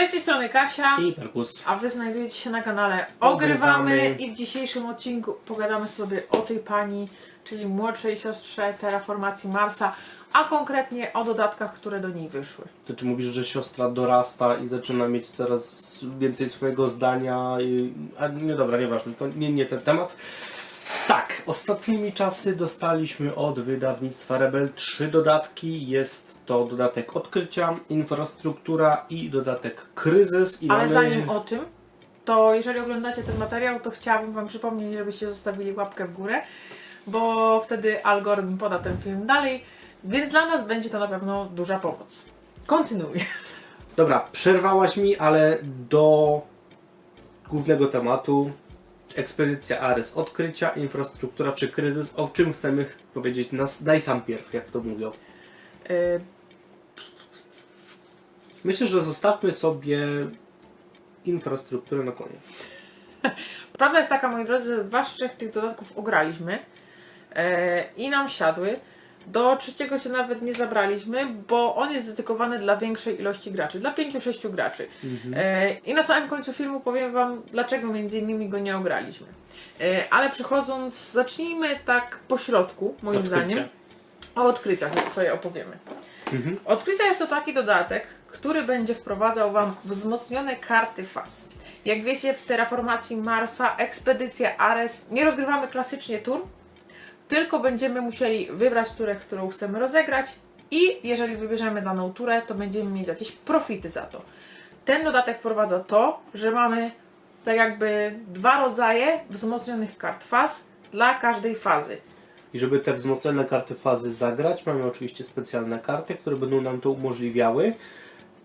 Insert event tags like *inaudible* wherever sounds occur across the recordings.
Cześć, z tej strony Kasia, I Perkus. a wy znajdujecie się na kanale Ogrywamy, Ogrywamy. i w dzisiejszym odcinku pogadamy sobie o tej pani, czyli młodszej siostrze terraformacji Marsa, a konkretnie o dodatkach, które do niej wyszły. To czy mówisz, że siostra dorasta i zaczyna mieć coraz więcej swojego zdania? I... A nie dobra, nieważne, to nie, nie ten temat. Tak, ostatnimi czasy dostaliśmy od wydawnictwa Rebel trzy dodatki. Jest to dodatek odkrycia, infrastruktura i dodatek kryzys. I Ale mamy... zanim o tym, to jeżeli oglądacie ten materiał, to chciałabym wam przypomnieć, żebyście zostawili łapkę w górę, bo wtedy algorytm poda ten film dalej, więc dla nas będzie to na pewno duża pomoc. Kontynuuję. Dobra, przerwałaś mi, ale do głównego tematu. Ekspedycja Ares, odkrycia, infrastruktura czy kryzys. O czym chcemy ch- powiedzieć? Nas, daj sam pierw, jak to mówią. Y, Myślę, że zostawmy sobie infrastrukturę na koniec. *laughs* Prawda jest taka, moi drodzy, że dwa z trzech tych dodatków ograliśmy e, i nam siadły. Do trzeciego się nawet nie zabraliśmy, bo on jest dedykowany dla większej ilości graczy, dla 5-6 graczy. E, I na samym końcu filmu powiem Wam, dlaczego między innymi go nie ograliśmy. E, ale przechodząc, zacznijmy tak po środku, moim Odkrycie. zdaniem, o odkryciach, co je opowiemy. Mhm. Odkrycia jest to taki dodatek, który będzie wprowadzał Wam wzmocnione karty faz. Jak wiecie, w terraformacji Marsa ekspedycja Ares nie rozgrywamy klasycznie tur, tylko będziemy musieli wybrać turę, którą chcemy rozegrać i jeżeli wybierzemy daną turę, to będziemy mieć jakieś profity za to. Ten dodatek wprowadza to, że mamy tak jakby dwa rodzaje wzmocnionych kart faz dla każdej fazy. I żeby te wzmocnione karty fazy zagrać, mamy oczywiście specjalne karty, które będą nam to umożliwiały.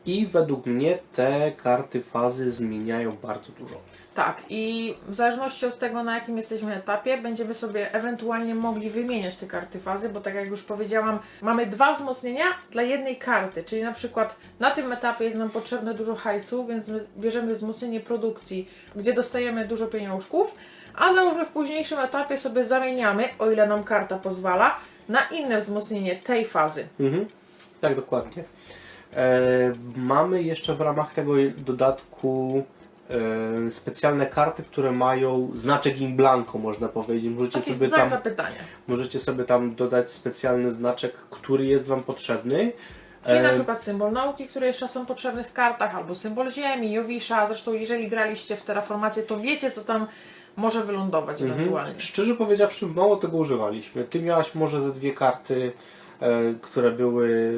I według mnie te karty fazy zmieniają bardzo dużo. Tak, i w zależności od tego, na jakim jesteśmy etapie, będziemy sobie ewentualnie mogli wymieniać te karty fazy, bo tak jak już powiedziałam, mamy dwa wzmocnienia dla jednej karty, czyli na przykład na tym etapie jest nam potrzebne dużo hajsu, więc my bierzemy wzmocnienie produkcji, gdzie dostajemy dużo pieniążków, a załóżmy w późniejszym etapie sobie zamieniamy, o ile nam karta pozwala, na inne wzmocnienie tej fazy. Mhm. Tak, dokładnie. E, mamy jeszcze w ramach tego dodatku e, specjalne karty, które mają znaczek in blanco, można powiedzieć. Możecie Taki sobie, tam, zapytania. możecie sobie tam dodać specjalny znaczek, który jest Wam potrzebny. Czyli na E, przykład symbol nauki, które jeszcze są potrzebne w kartach, albo symbol ziemi, Jowisza. Zresztą jeżeli graliście w Terraformację, to wiecie, co tam może wylądować Mhm. ewentualnie. Szczerze powiedziawszy, mało tego używaliśmy. Ty miałaś może ze dwie karty, e, które były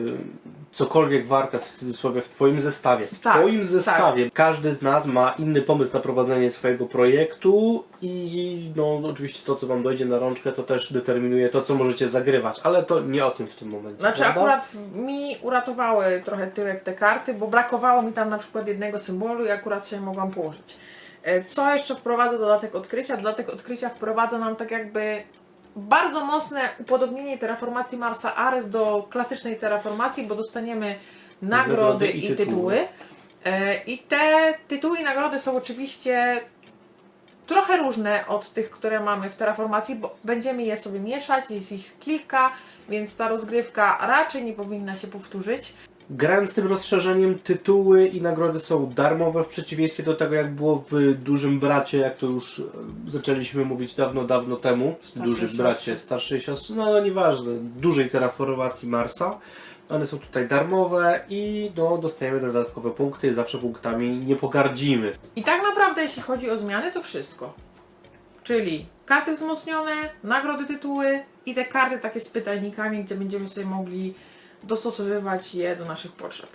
cokolwiek warte w cudzysłowie w Twoim zestawie. W Tak, Twoim zestawie. Każdy z nas ma inny pomysł na prowadzenie swojego projektu i no oczywiście to, co Wam dojdzie na rączkę, to też determinuje to, co możecie zagrywać, ale to nie o tym w tym momencie. Znaczy prawda? akurat mi uratowały trochę tyłek te karty, bo brakowało mi tam na przykład jednego symbolu i akurat się mogłam położyć. E, Co jeszcze wprowadza dodatek odkrycia? Dodatek odkrycia wprowadza nam tak jakby bardzo mocne upodobnienie terraformacji Marsa Ares do klasycznej terraformacji, bo dostaniemy nagrody, Nagrody i i tytuły. tytuły. E, I te tytuły i nagrody są oczywiście trochę różne od tych, które mamy w terraformacji, bo będziemy je sobie mieszać, jest ich kilka, więc ta rozgrywka raczej nie powinna się powtórzyć. Grając tym rozszerzeniem, tytuły i nagrody są darmowe w przeciwieństwie do tego, jak było w Dużym Bracie, jak to już e, zaczęliśmy mówić dawno, dawno temu. Starszej Dużym siostrze. Bracie, starszej siostrze, no ale nieważne, dużej terraformacji Marsa. One są tutaj darmowe i no, dostajemy dodatkowe punkty, zawsze punktami nie pogardzimy. I tak naprawdę, jeśli chodzi o zmiany, to wszystko. Czyli karty wzmocnione, nagrody, tytuły i te karty takie z pytajnikami, gdzie będziemy sobie mogli dostosowywać je do naszych potrzeb.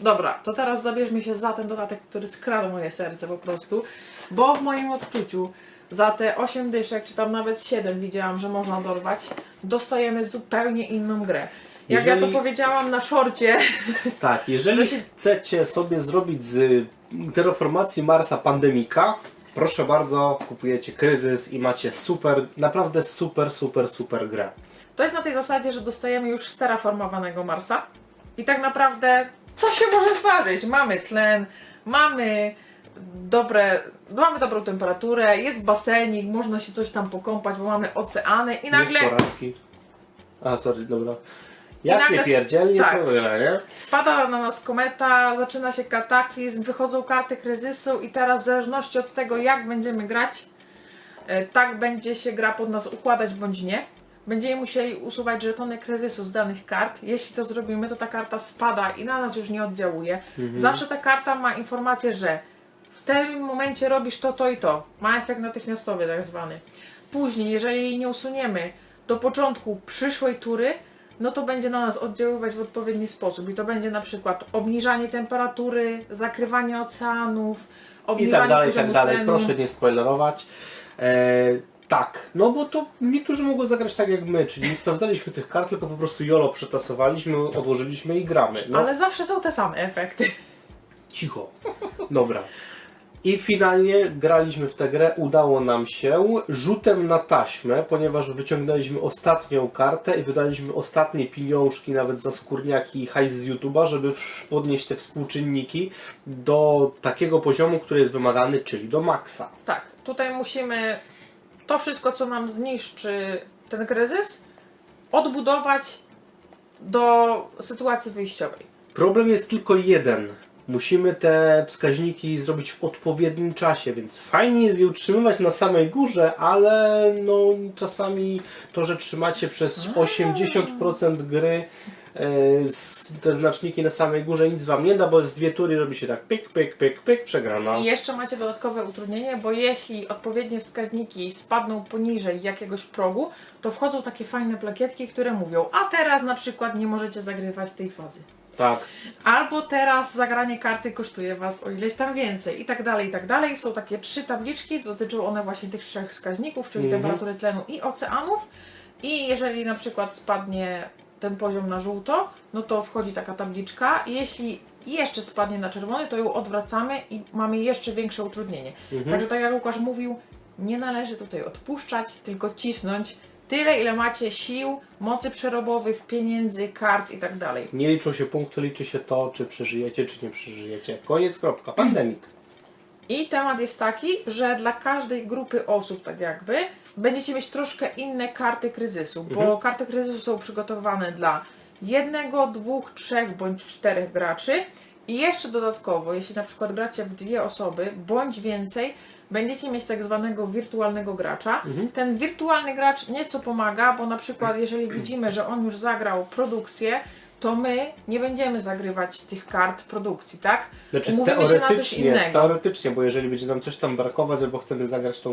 Dobra, to teraz zabierzmy się za ten dodatek, który skradł moje serce po prostu, bo w moim odczuciu za te 8 dyszek, czy tam nawet 7 widziałam, że można dorwać, dostajemy zupełnie inną grę. Jak ja Jeżeli- to powiedziałam na szorcie, *laughs* Tak, jeżeli Że się- chcecie sobie zrobić z terraformacji Marsa pandemika, proszę bardzo, kupujecie kryzys i macie super, naprawdę super, super, super grę. To jest na tej zasadzie, że dostajemy już steraformowanego Marsa i tak naprawdę co się może zdarzyć? Mamy tlen, mamy dobre, mamy dobrą temperaturę, jest basenik, można się coś tam pokąpać, bo mamy oceany i nagle Jest porażki. A, sorry, dobra. Jak nie pierdzielnie, tak. to wygra, nie? Spada na nas kometa, zaczyna się kataklizm, wychodzą karty kryzysu i teraz w zależności od tego jak będziemy grać, e, tak będzie się gra pod nas układać bądź nie. Będziemy musieli usuwać żetony kryzysu z danych kart. Jeśli to zrobimy, to ta karta spada i na nas już nie oddziałuje. Zawsze ta karta ma informację, że w tym momencie robisz to, to i to. Ma efekt natychmiastowy tak zwany. Później, jeżeli jej nie usuniemy do początku przyszłej tury, no to będzie na nas oddziaływać w odpowiedni sposób. I to będzie na przykład obniżanie temperatury, zakrywanie oceanów, I obniżanie tak dalej, i tak dalej. tlenu. Proszę nie spoilerować. E, tak, no bo to niektórzy mogą zagrać tak jak my, czyli nie sprawdzaliśmy tych kart, tylko po prostu jolo przetasowaliśmy, odłożyliśmy i gramy. No, Ale zawsze są te same efekty. cicho. Dobra. I finalnie graliśmy w tę grę, udało nam się rzutem na taśmę, ponieważ wyciągnęliśmy ostatnią kartę i wydaliśmy ostatnie pieniążki, nawet za skórniaki i hajs z YouTube'a, żeby podnieść te współczynniki do takiego poziomu, który jest wymagany, czyli do maksa. Tak, tutaj musimy to wszystko, co nam zniszczy ten kryzys, odbudować do sytuacji wyjściowej. Problem jest tylko jeden. Musimy te wskaźniki zrobić w odpowiednim czasie, więc fajnie jest je utrzymywać na samej górze, ale no czasami to, że trzymacie przez 80% gry te znaczniki na samej górze nic wam nie da, bo z dwie tury robi się tak pyk, pyk, pyk, pyk, przegrana. I jeszcze macie dodatkowe utrudnienie, bo jeśli odpowiednie wskaźniki spadną poniżej jakiegoś progu, to wchodzą takie fajne plakietki, które mówią, a teraz na przykład nie możecie zagrywać tej fazy. Tak. Albo teraz zagranie karty kosztuje Was o ileś tam więcej i tak dalej, i tak dalej. Są takie trzy tabliczki, dotyczą one właśnie tych trzech wskaźników, czyli Mhm. temperatury tlenu i oceanów. I jeżeli na przykład spadnie ten poziom na żółto, no to wchodzi taka tabliczka. Jeśli jeszcze spadnie na czerwony, to ją odwracamy i mamy jeszcze większe utrudnienie. Mhm. Także tak jak Łukasz mówił, nie należy tutaj odpuszczać, tylko cisnąć tyle, ile macie sił, mocy przerobowych, pieniędzy, kart i tak dalej. Nie liczą się punkty, liczy się to, czy przeżyjecie, czy nie przeżyjecie. Koniec, kropka. Pandemik. I temat jest taki, że dla każdej grupy osób, tak jakby, będziecie mieć troszkę inne karty kryzysu, bo Mhm. karty kryzysu są przygotowane dla jednego, dwóch, trzech bądź czterech graczy. I jeszcze dodatkowo, jeśli na przykład gracie w dwie osoby bądź więcej, będziecie mieć tak zwanego wirtualnego gracza. Mhm. Ten wirtualny gracz nieco pomaga, bo na przykład jeżeli widzimy, że on już zagrał produkcję, to my nie będziemy zagrywać tych kart produkcji, tak? Znaczy Umówimy się na coś innego. teoretycznie, bo jeżeli będzie nam coś tam brakować, albo chcemy zagrać tą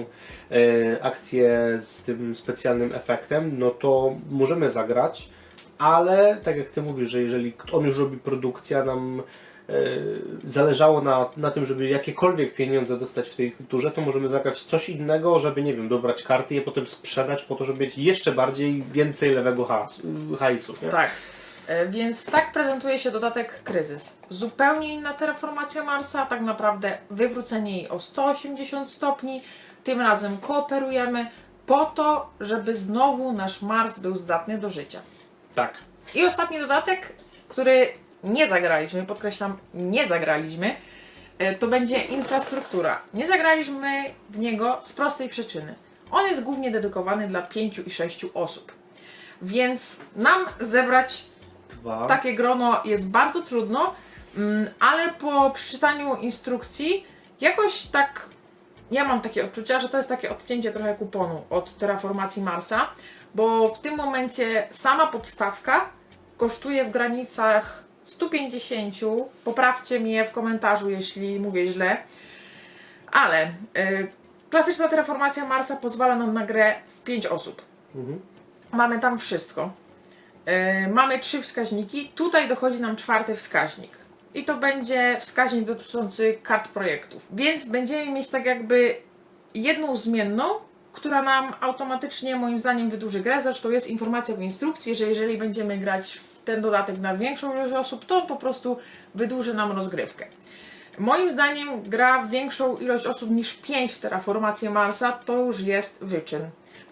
e, akcję z tym specjalnym efektem, no to możemy zagrać, ale tak jak Ty mówisz, że jeżeli on już robi produkcję, a nam e, zależało na, na tym, żeby jakiekolwiek pieniądze dostać w tej turze, to możemy zagrać coś innego, żeby, nie wiem, dobrać karty i je potem sprzedać po to, żeby mieć jeszcze bardziej, więcej lewego hajsu. Nie? Tak. E, Więc tak prezentuje się dodatek kryzys. Zupełnie inna terraformacja Marsa, tak naprawdę wywrócenie jej o 180 stopni. Tym razem kooperujemy po to, żeby znowu nasz Mars był zdatny do życia. tak. I ostatni dodatek, który nie zagraliśmy, podkreślam, nie zagraliśmy, e, to będzie infrastruktura. Nie zagraliśmy w niego z prostej przyczyny. On jest głównie dedykowany dla 5 i 6 osób. Więc nam zebrać Dwa. takie grono jest bardzo trudno, mm, ale po przeczytaniu instrukcji jakoś tak ja mam takie odczucia, że to jest takie odcięcie trochę kuponu od terraformacji Marsa, bo w tym momencie sama podstawka kosztuje w granicach 150. Poprawcie mnie w komentarzu, jeśli mówię źle. Ale y, klasyczna terraformacja Marsa pozwala nam na grę w 5 osób. Mhm. Mamy tam wszystko. Yy, mamy trzy wskaźniki. Tutaj dochodzi nam czwarty wskaźnik. I to będzie wskaźnik dotyczący kart projektów. Więc będziemy mieć tak jakby jedną zmienną, która nam automatycznie moim zdaniem wydłuży grę. Zresztą jest informacja w instrukcji, że jeżeli będziemy grać w ten dodatek na większą ilość osób, to po prostu wydłuży nam rozgrywkę. Moim zdaniem gra większą ilość osób niż 5 w Terraformację Marsa to już jest wyczyn.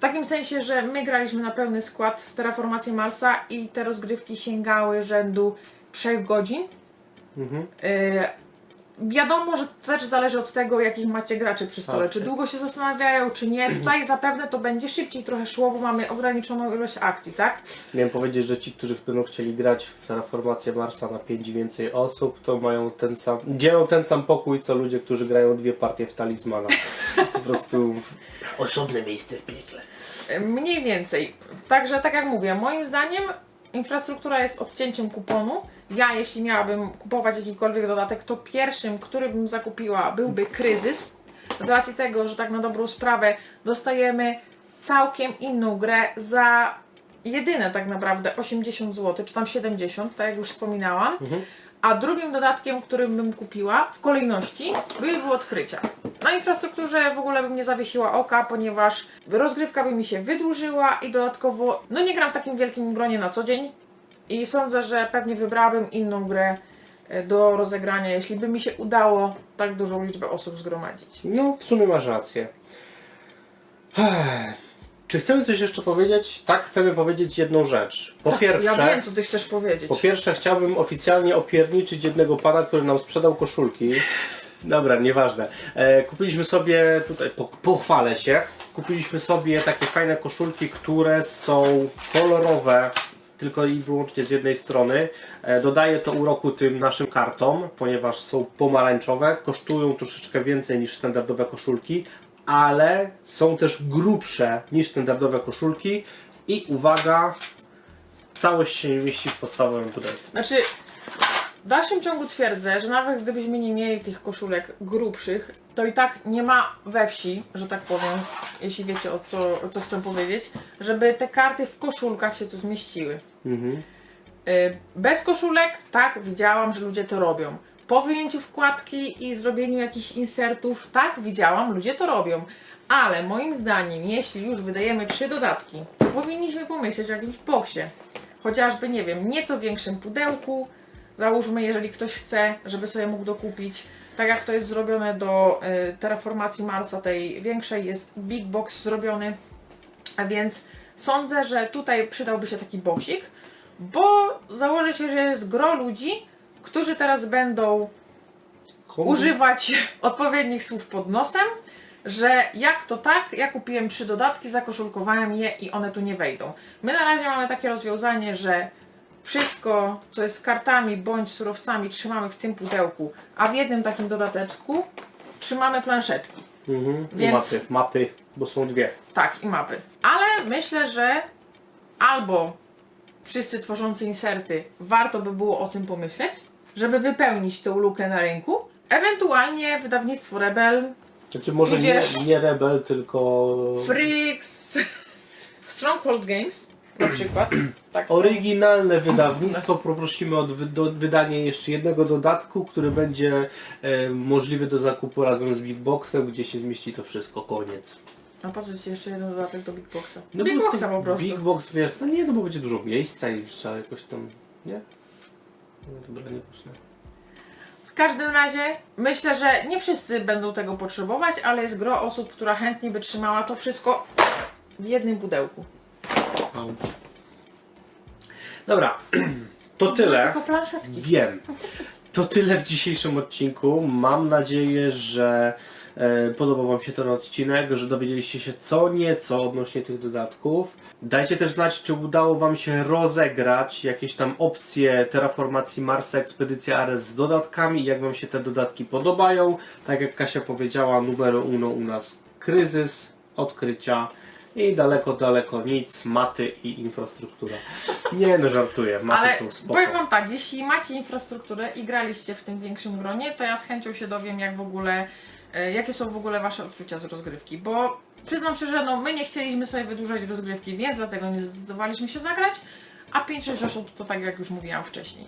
W takim sensie, że my graliśmy na pełny skład w Terraformację Marsa i te rozgrywki sięgały rzędu 3 godzin. Mhm. Yy, Wiadomo, że to też zależy od tego, jakich macie graczy przy stole. Tak. Czy długo się zastanawiają, czy nie. Tutaj *clears throat* zapewne to będzie szybciej trochę szło, bo mamy ograniczoną ilość akcji, tak? Miałem powiedzieć, że ci, którzy będą chcieli grać w Terraformację Marsa na 5 i więcej osób, to mają ten sam, dzielą ten sam pokój, co ludzie, którzy grają dwie partie w Talizmana. Po prostu *laughs* osobne miejsce w piekle. Mniej więcej. Także tak jak mówię, moim zdaniem infrastruktura jest odcięciem kuponu. Ja, jeśli miałabym kupować jakikolwiek dodatek, to pierwszym, który bym zakupiła, byłby kryzys. Z racji tego, że tak na dobrą sprawę dostajemy całkiem inną grę za jedyne tak naprawdę 80 zł, czy tam 70, tak jak już wspominałam. A drugim dodatkiem, którym bym kupiła w kolejności byłyby odkrycia. Na infrastrukturze w ogóle bym nie zawiesiła oka, ponieważ rozgrywka by mi się wydłużyła i dodatkowo, no nie gram w takim wielkim gronie na co dzień i sądzę, że pewnie wybrałabym inną grę e, do rozegrania, jeśli by mi się udało tak dużą liczbę osób zgromadzić. No, w sumie masz rację. Czy chcemy coś jeszcze powiedzieć? Tak, chcemy powiedzieć jedną rzecz. Po pierwsze, Ja wiem, co ty chcesz powiedzieć. po pierwsze chciałbym oficjalnie opierniczyć jednego pana, który nam sprzedał koszulki. Dobra, nieważne. E, kupiliśmy sobie, tutaj po, pochwalę się, kupiliśmy sobie takie fajne koszulki, które są kolorowe, tylko i wyłącznie z jednej strony. E, dodaje to uroku tym naszym kartom, ponieważ są pomarańczowe, kosztują troszeczkę więcej niż standardowe koszulki, ale są też grubsze niż standardowe koszulki i uwaga, całość się mieści w podstawowym pudełku. Znaczy, w dalszym ciągu twierdzę, że nawet gdybyśmy nie mieli tych koszulek grubszych, to i tak nie ma we wsi, że tak powiem, jeśli wiecie o co, o co chcę powiedzieć, żeby te karty w koszulkach się tu zmieściły. Mhm. Y, Bez koszulek, tak, widziałam, że ludzie to robią. Po wyjęciu wkładki i zrobieniu jakichś insertów, tak, widziałam, ludzie to robią. Ale moim zdaniem, jeśli już wydajemy trzy dodatki, to powinniśmy pomyśleć o jakimś boksie. Chociażby, nie wiem, nieco większym pudełku. Załóżmy, jeżeli ktoś chce, żeby sobie mógł dokupić. Tak jak to jest zrobione do y, terraformacji Marsa, tej większej, jest big box zrobiony. A więc sądzę, że tutaj przydałby się taki boksik, bo założę się, że jest gro ludzi, którzy teraz będą używać *laughs* odpowiednich słów pod nosem, że jak to tak, ja kupiłem trzy dodatki, zakoszulkowałem je i one tu nie wejdą. My na razie mamy takie rozwiązanie, że wszystko, co jest kartami bądź surowcami, trzymamy w tym pudełku, a w jednym takim dodateczku trzymamy planszetki. Mhm. I Więc- mapy, mapy, bo są dwie. Tak, i mapy. Ale myślę, że albo wszyscy tworzący inserty warto by było o tym pomyśleć, żeby wypełnić tą lukę na rynku. Ewentualnie wydawnictwo Rebel, Znaczy może nie, Tudzież- nie Rebel, tylko Frix, *laughs* Stronghold Games na przykład. *clears throat* Tak, oryginalne wydawnictwo. Poprosimy o wy, do, wydanie jeszcze jednego dodatku, który będzie e, możliwy do zakupu razem z Big Boxem, gdzie się zmieści to wszystko. Koniec. A po co ci jeszcze jeden dodatek do Big Boxa? No Big Boxa po prostu. Big Box, wiesz, no nie, no bo będzie dużo miejsca i trzeba jakoś tam, nie? No dobra. W każdym razie myślę, że nie wszyscy będą tego potrzebować, ale jest gro osób, która chętnie by trzymała to wszystko w jednym pudełku. Auć. Dobra, *clears throat* to tyle. Tylko planszetki. Wiem. To tyle w dzisiejszym odcinku. Mam nadzieję, że podobał Wam się ten odcinek, że dowiedzieliście się co nieco odnośnie tych dodatków. Dajcie też znać, czy udało Wam się rozegrać jakieś tam opcje terraformacji Marsa Ekspedycja Ares z dodatkami, jak Wam się te dodatki podobają. Tak jak Kasia powiedziała, numero uno u nas kryzys, odkrycia i daleko, daleko nic, maty i infrastruktura. Nie no, żartuję, maty Ale są spoko. powiem wam tak, jeśli macie infrastrukturę i graliście w tym większym gronie, to ja z chęcią się dowiem, jak w ogóle, e, jakie są w ogóle wasze odczucia z rozgrywki, bo przyznam się, że no, my nie chcieliśmy sobie wydłużać rozgrywki, więc dlatego nie zdecydowaliśmy się zagrać, a 5-6 osób to tak jak już mówiłam wcześniej.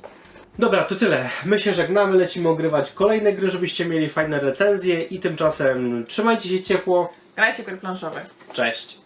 Dobra, to tyle. My się żegnamy, lecimy ogrywać kolejne gry, żebyście mieli fajne recenzje i tymczasem trzymajcie się ciepło. Grajcie gry planszowe. Cześć!